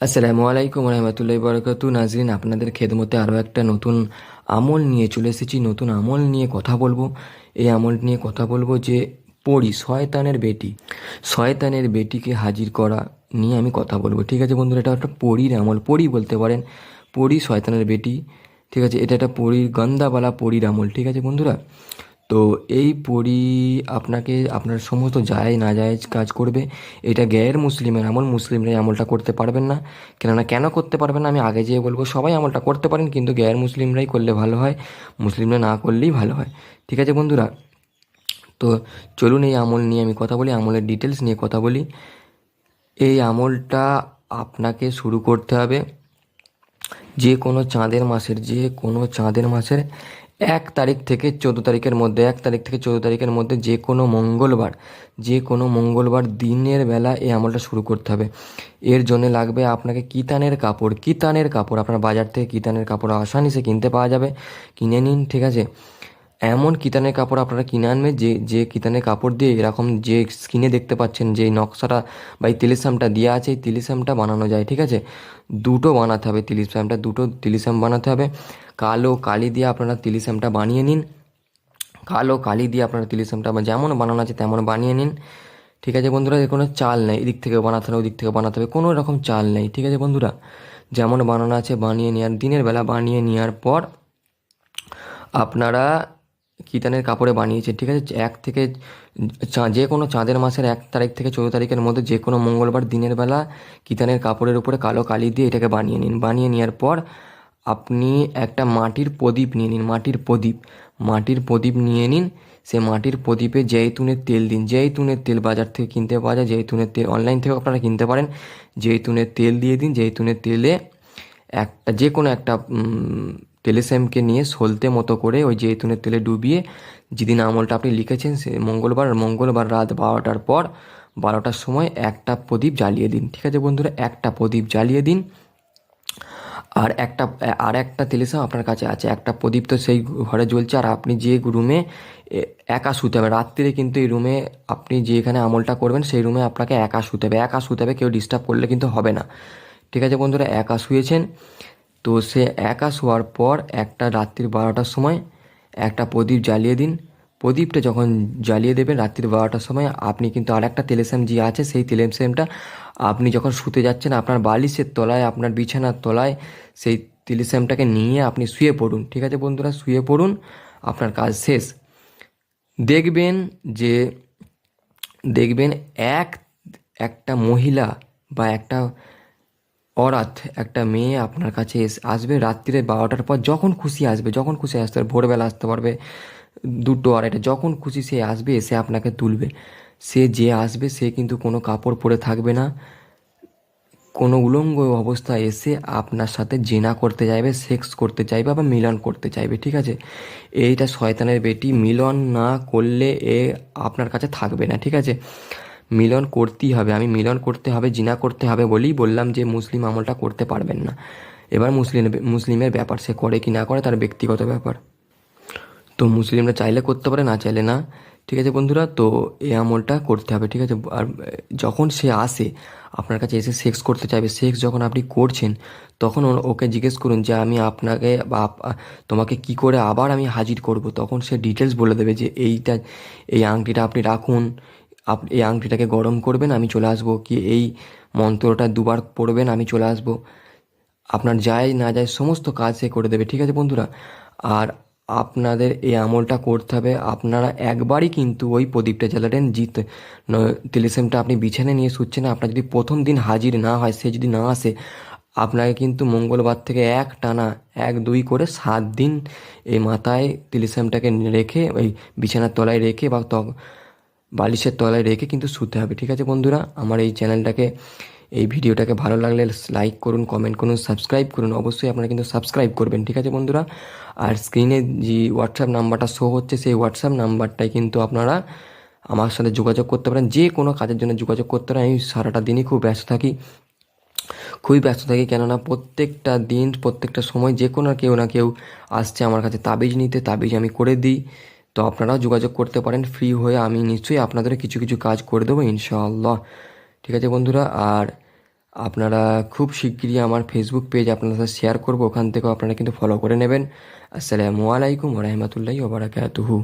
আসসালামু আলাইকুম রহমতুল্লাহ বরকতু নাজরিন, আপনাদের খেদমতে আরও একটা নতুন আমল নিয়ে চলে এসেছি। নতুন আমল নিয়ে কথা বলব। এই আমল নিয়ে কথা বলব যে পড়ি শয়তানের বেটি। শয়তানের বেটিকে হাজির করা নিয়ে আমি কথা বলব। ঠিক আছে বন্ধুরা, এটা একটা পরীর আমল। পড়ি বলতে পারেন পড়ি শয়তানের বেটি। ঠিক আছে, এটা একটা পরীর গন্দাবালা পরীর আমল। ঠিক আছে বন্ধুরা তো এই পরি আপনাকে, আপনার সমস্ত যায় না যায় কাজ করবে। এটা গ্যার মুসলিমের আমল মুসলিমরা আমলটা করতে পারবেন না। কেননা কেন করতে পারবেন না? আমি আগে যেয়ে বলব, সবাই আমলটা করতে পারেন, কিন্তু গ্যার মুসলিমরাই করলে ভালো হয়, মুসলিমরা না করলেই ভালো হয়। ঠিক আছে বন্ধুরা? তো চলুন এই আমল নিয়ে আমি কথা বলি, আমলের ডিটেলস নিয়ে কথা বলি। এই আমলটা আপনাকে শুরু করতে হবে। যে কোনো চাঁদের মাসের, যে কোনো চাঁদের মাসের এক তারিখ থেকে চোদ্দ তারিখের মধ্যে, এক তারিখ থেকে চোদ্দ তারিখের মধ্যে যে কোনো মঙ্গলবার, যে কোনো মঙ্গলবার দিনের বেলা এই আমলটা শুরু করতে হবে। এর জন্য লাগবে আপনাকে কিতানের কাপড় কিতানের কাপড়। আপনার বাজার থেকে কিতানের কাপড় আসানি সে কিনতে পাওয়া যাবে। কিনে নিন, ঠিক আছে? এমন কিতানের কাপড় আপনারা কিনে আনবেন যে যে কিতানের কাপড় দিয়ে এরকম যে স্কিনে দেখতে পাচ্ছেন যে নকশাটা বা এই তিলিসামটা দেওয়া আছে, এই তিলিসামটা বানানো যায়, ঠিক আছে? দুটো বানাতে হবে তিলিসামটা, দুটো তিলিসাম বানাতে হবে। কালো কালি দিয়ে আপনারা তিলিসামটা বানিয়ে নিন। কালো কালি দিয়ে আপনারা তিলিসামটা যেমন বানানো আছে তেমন বানিয়ে নিন। ঠিক আছে বন্ধুরা, এর কোনো চাল নেই, এদিক থেকে বানাতে হবে, ওদিক থেকে বানাতে হবে, কোনো রকম চাল নেই, ঠিক আছে বন্ধুরা? যেমন বানানো আছে বানিয়ে নেওয়ার, দিনের বেলা বানিয়ে নেওয়ার পর আপনারা কিতানের কাপড়ে বানিয়েছে, ঠিক আছে? এক থেকে যে কোনো চাঁদের মাসের এক তারিখ থেকে চৌদ্দ তারিখের মধ্যে যে কোনো মঙ্গলবার দিনের বেলা কিতানের কাপড়ের উপরে কালো কালি দিয়ে এটাকে বানিয়ে নিন। বানিয়ে নেওয়ার পর আপনি একটা মাটির প্রদীপ নিয়ে নিন, মাটির প্রদীপ। মাটির প্রদীপ নিয়ে নিন, সে মাটির প্রদীপে জৈতুনের তেল দিন। জৈতুনের তেল বাজার থেকে কিনতে পাওয়া যায়, জৈতুনের তেল অনলাইন থেকে আপনারা কিনতে পারেন। জৈতুনের তেল দিয়ে দিন, জৈতুনের তেলে একটা, যে কোনো একটা উম, তেলেস্যামকে নিয়ে সলতে মতো করে ওই জৈতুনের তেলে ডুবিয়ে যেদিন আমলটা আপনি লিখেছেন সে মঙ্গলবার মঙ্গলবার রাত বারোটার পর বারোটার সময় একটা প্রদীপ জ্বালিয়ে দিন। ঠিক আছে বন্ধুরা? একটা প্রদীপ জ্বালিয়ে দিন। আর একটা আর একটা তেলেসাম আপনার কাছে আছে। একটা প্রদীপ তো সেই ঘরে জ্বলছে। আর আপনি যে রুমে একা শুতে হবে। রাত্রিরে কিন্তু এই রুমে আপনি যেখানে আমলটা করবেন সেই রুমে আপনাকে একা শুতে হবে। একা শুতে হবে কেউ ডিস্টার্ব করলে কিন্তু হবে না। ঠিক আছে বন্ধুরা? একা শুয়েছেন। তো সে একা শোয়ার পর একটা রাত্রির বারোটার সময় একটা প্রদীপ জ্বালিয়ে দিন। প্রদীপটা যখন জ্বালিয়ে দেবেন রাত্রির বারোটার সময়, আপনি কিন্তু আর একটা তেলেসাম যে আছে, সেই তেলেসামটা আপনি যখন শুতে যাচ্ছেন, আপনার বালিশের তলায়, আপনার বিছানার তলায়, সেই তেলেসামটাকে নিয়ে আপনি শুয়ে পড়ুন। ঠিক আছে বন্ধুরা, শুয়ে পড়ুন, আপনার কাজ শেষ। দেখবেন যে, দেখবেন এক, একটা মহিলা বা একটা অরাত একটা মেয়ে আপনার কাছে এস- আসবে রাত্রিরে বারোটার পর যখন খুশি আসবে, যখন খুশি আসতে পারবে, ভোরবেলা আসতে পারবে, দুটো আড়াইটা, যখন খুশি সে আসবে এসে আপনাকে তুলবে। সে যে আসবে, সে কিন্তু কোনো কাপড় পরে থাকবে না। কোনো উলঙ্গ অবস্থায় এসে আপনার সাথে জেনা করতে চাইবে, সেক্স করতে চাইবে বা মিলন করতে চাইবে, ঠিক আছে? এইটা শয়তানের বেটি, মিলন না করলে এ আপনার কাছে থাকবে না, ঠিক আছে? মিলন করতেই হবে। আমি মিলন করতে হবে, জিনা করতে হবে বলেই বললাম যে মুসলিম আমলটা করতে পারবেন না। এবার মুসলিম, মুসলিমের ব্যাপার, সে করে কি না করে তার ব্যক্তিগত ব্যাপার। তো মুসলিমরা চাইলে করতে পারে, না চাইলে না। ঠিক আছে বন্ধুরা, তো এই আমলটা করতে হবে, ঠিক আছে? আর, যখন সে আসে, আপনার কাছে এসে সেক্স করতে চাইবে সেক্স যখন আপনি করছেন, তখন ওকে জিজ্ঞেস করুন যে আমি আপনাকে বা তোমাকে কি করে আবার আমি হাজির করব? তখন সে ডিটেলস বলে দেবে যে এইটা, এই আংটিটা আপনি রাখুন আপ, এই আংটিটাকে গরম করবেন, আমি চলে আসব কি এই মন্ত্রটা দুবার পড়বেন, আমি চলে আসব। আপনার যায় না যায় সমস্ত কাজ সে করে দেবে, ঠিক আছে বন্ধুরা? আর আপনাদের এই আমলটা করতে হবে, আপনারা একবারই কিন্তু ওই প্রদীপটা জ্বালাবেন জিত তিলিসেমটা আপনি বিছানে নিয়ে শুচ্ছেন আপনার যদি প্রথম দিন হাজির না হয়, সে যদি না আসে, আপনাকে কিন্তু মঙ্গলবার থেকে এক টানা, এক দুই করে সাত দিন এই মাথায় তিলিসেমটাকে রেখে, ওই বিছানার তলায় রেখে বা বালিশের তলায় রেখে কিন্তু শুতে হবে, ঠিক আছে বন্ধুরা? আমার এই চ্যানেলটাকে, এই ভিডিওটাকে ভালো লাগলে লাইক করুন কমেন্ট করুন সাবস্ক্রাইব করুন। অবশ্যই আপনারা কিন্তু সাবস্ক্রাইব করবেন, ঠিক আছে বন্ধুরা? আর স্ক্রিনে যে হোয়াটসঅ্যাপ নাম্বারটা শো হচ্ছে, সেই হোয়াটসঅ্যাপ নাম্বারটাই কিন্তু আপনারা আমার সাথে যোগাযোগ করতে পারেন। যে কোনো কাজের জন্য যোগাযোগ করতে পারেন। আমি সারাটা দিনই খুব ব্যস্ত থাকি। খুবই ব্যস্ত থাকি কেননা প্রত্যেকটা দিন, প্রত্যেকটা সময় যে কোনো কেউ না কেউ আসছে আমার কাছে তাবিজ নিতে, তাবিজ আমি করে দিই। তো আপনারাও যোগাযোগ করতে পারেন ফ্রি হয়ে আমি নিশ্চয়ই আপনাদের কিছু কিছু কাজ করে দেবো, ইনশাআল্লাহ। ঠিক আছে বন্ধুরা, আর আপনারা খুব শিগগিরই আমার ফেসবুক পেজ আপনাদের সাথে শেয়ার করব, ওখান থেকেও আপনারা কিন্তু ফলো করে নেবেন। আসসালামু আলাইকুম রহমতুল্লাহি ওবরাকাতুহু